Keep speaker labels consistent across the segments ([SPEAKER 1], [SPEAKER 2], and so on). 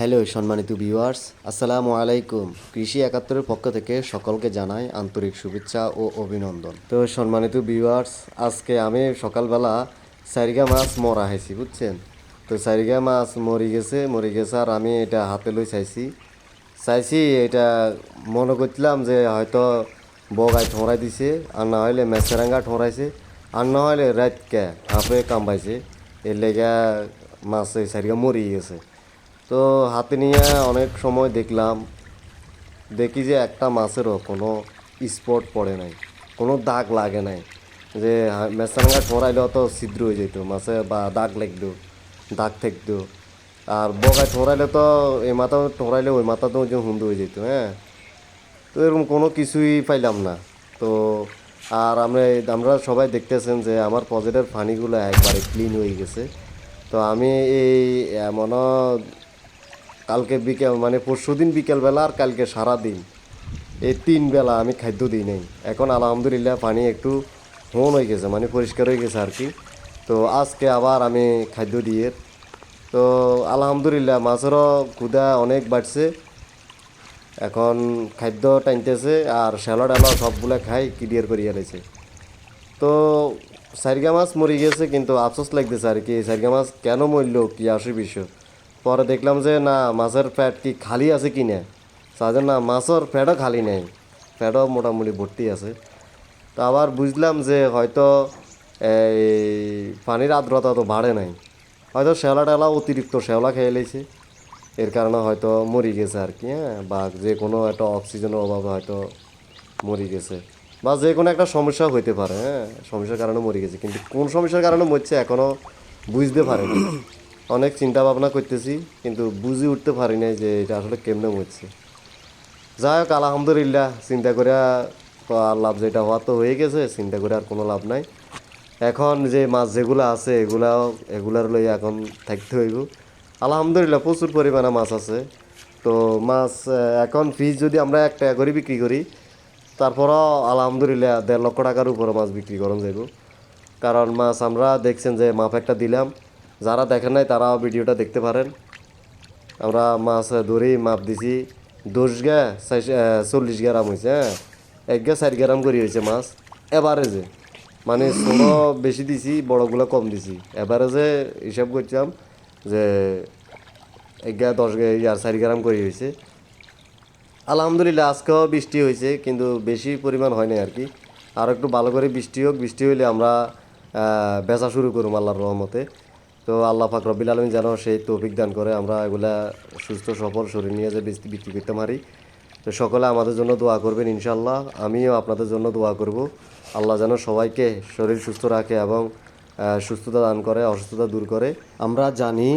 [SPEAKER 1] Hello সম্মানিত viewers, আসসালামু আলাইকুম। কৃষি একাত্তরের পক্ষ থেকে সকলকে জানাই আন্তরিক শুভেচ্ছা ও অভিনন্দন। তো সম্মানিত ভিউয়ার্স, আজকে আমি সকালবেলা সারিগা মাছ মরা হয়েছি বুঝছেন? তো সারিগা মাছ মরি গেছে মরি গেছে আর আমি এটা হাতে লই চাইছি। চাইছি এটা মনে করছিলাম যে হয়তো বগায় ঠোঁড়াই দিছে, আর না হলে মেসেরাঙ্গা ঠোঁড়াইছে, আর না হলে রাতকে হাঁপে কামবাইছে এর লেগে মাছ সারিগা মরি গেছে। তো হাতে নিয়ে অনেক সময় দেখলাম, দেখি যে একটা মাছেরও কোনো স্পট পড়ে নাই, কোনো দাগ লাগে নাই, যে মেসাঙ্গা ঠোঁড়াইলে অত ছিদ্র হয়ে যেত মাছে বা দাগ লাগতো, দাগ থাকতো, আর বগায় ঠোঁড়াইলে তো এই মাথা ঠোঁড়াইলে ওই মাথা তো হুন্দু হয়ে যেত হ্যাঁ? তো এরকম কোনো কিছুই পাইলাম না, তো আর আমরা আমরা সবাই দেখতেছেন যে আমার পজেটের ফানিগুলো একবারে ক্লিন হয়ে গেছে, তো আমি এই এমনও কালকে বিকেল মানে পরশু দিন বিকেলবেলা আর কালকে সারা দিন এই তিন বেলা আমি খাদ্য দিই নাই। এখন আলহামদুলিল্লাহ পানি একটু হন হয়ে গেছে মানে পরিষ্কার হয়ে গেছে আর কি। তো আজকে আবার আমি খাদ্য দিয়ে, তো আলহামদুলিল্লাহ মাছেরও ক্ষুদা অনেক বাড়ছে। এখন খাদ্য টানতেছে আর শ্যালো ডালো সবগুলো খাই ক্লিয়ার করিয়া রয়েছে তো সারিগা মাছ মরে গেছে, কিন্তু আফসোস লাগতেছে আর কি সারিগা মাছ কেন মরল, কী আসে বিষয় পরে দেখলাম যে, না, মাছের প্যাট কি খালি আছে কি না? সাজে না, মাছের প্যাটও খালি নেই। প্যাটও মোটামুটি ভর্তি আছে। তো আবার বুঝলাম যে, হয়তো এই পানির আর্দ্রতা তো বাড়ে নাই। হয়তো শ্যাওলা টেলা অতিরিক্ত শ্যাওলা খেয়ে লেছে। এর কারণে হয়তো মরি গেছে আর কি হ্যাঁ? বা যে কোনো একটা অক্সিজেনের অভাবে হয়তো মরি গেছে। বা যে কোনো একটা সমস্যা হইতে পারে হ্যাঁ? সমস্যার কারণে মরে গেছে। কিন্তু কোন সমস্যার কারণে মরছে এখনও বুঝতে পারিনি। অনেক চিন্তা ভাবনা করতেছি, কিন্তু বুঝে উঠতে পারি নাই যে এটা আসলে কেমনে হচ্ছে। যাই হোক, আলহামদুলিল্লাহ, চিন্তা করে আর লাভ যেটা হওয়া তো হয়ে গেছে, চিন্তা করে আর কোনো লাভ নাই। এখন যে মাছ যেগুলো আছে, এগুলাও, এগুলার লই এখন থাকতে হইব। আলহামদুলিল্লাহ, প্রচুর পরিমাণে মাছ আছে। তো মাছ এখন ফিস যদি আমরা এক টাকা করে বিক্রি করি, তারপরও আলহামদুলিল্লাহ দেড় লক্ষ টাকার উপরে মাছ বিক্রি করুন যাইব। কারণ মাছ আমরা দেখছেন যে মাপ একটা দিলাম যারা দেখেন নাই, তারাও ভিডিওটা দেখতে পারেন। আমরা মাছ ধরি মাপ দিছি। দশ গা চল্লিশ গ্রাম হয়েছে হ্যাঁ? এক গা, চার গ্রাম করে হয়েছে মাছ। এভারেজে মানে ছোট বেশি দিছি, বড়গুলো কম দিছি। এভারেজে হিসাব করছিলাম যে এক গা, দশ আর চার গ্রাম করে হয়েছে আলহামদুলিল্লাহ, আজকেও বৃষ্টি হয়েছে কিন্তু বেশি পরিমাণ হয় নাই আর কি। আর একটু ভালো করে বৃষ্টি হোক, বৃষ্টি হইলে আমরা বেচা শুরু করুম আল্লাহর রহমতে। তো আল্লাহ পাক রব্বিল আলমী যেন সেই তৌফিক দান করে, আমরা এগুলা সুস্থ সফল শরীর নিয়ে যে বিক্রি করতে পারি। তো সকলে আমাদের জন্য দোয়া করবেন ইনশাল্লাহ আমিও আপনাদের জন্য দোয়া করব। আল্লাহ যেন সবাইকে শরীর সুস্থ রাখে এবং সুস্থতা দান করে, অসুস্থতা দূর করে। আমরা জানি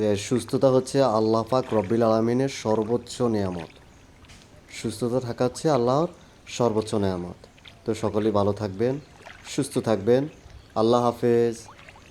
[SPEAKER 1] যে সুস্থতা হচ্ছে আল্লাহ পাক রব্বিল আলমিনের সর্বোচ্চ নিয়ামত। সুস্থতা থাকা হচ্ছে আল্লাহর সর্বোচ্চ নেয়ামত। তো সকলেই ভালো থাকবেন, সুস্থ থাকবেন। আল্লাহ হাফেজ।